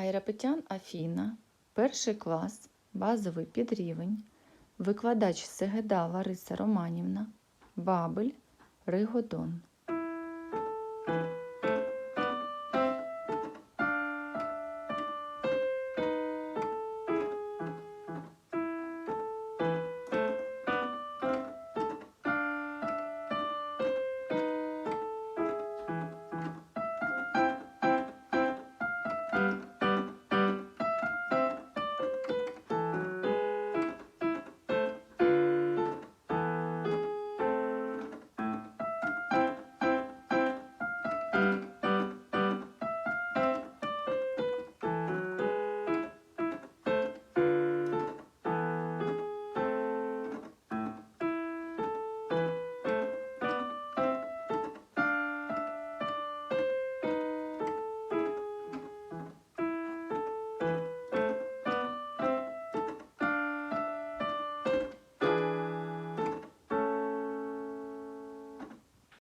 Айрапетян Афіна, перший клас, базовий підрівень, викладач Сегеда Лариса Романівна, Бабель, Ригодон.